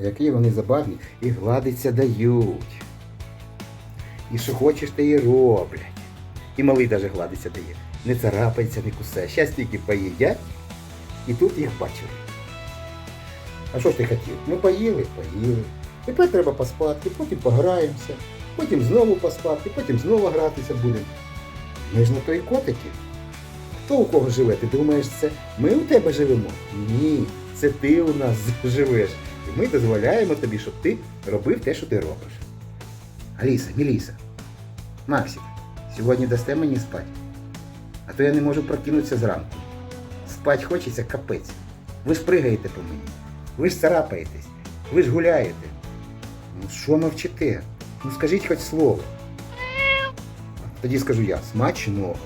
які вони забавні, і гладиться дають. І що хочеш, те і роблять. І малий даже гладиться дає. Не царапається, не кусає. Щас тільки поїдять, і тут їх бачили. А що ж ти хотів? Ми поїли, поїли. Тепер треба поспати, потім пограємося, потім знову поспати, потім знову гратися будемо. Ми ж на той котики. Хто у кого живе? Ти думаєш, це ми у тебе живемо? Ні, це ти у нас живеш. І ми дозволяємо тобі, щоб ти робив те, що ти робиш. Аліса, Міліса, Максик, сьогодні дасте мені спати? А то я не можу прокинутися зранку. Спать хочеться капець. Ви ж пригаєте по мені, ви ж царапаєтесь, ви ж гуляєте. Ну що мовчите? Ну скажіть хоч слово. Тоді скажу я, смачного.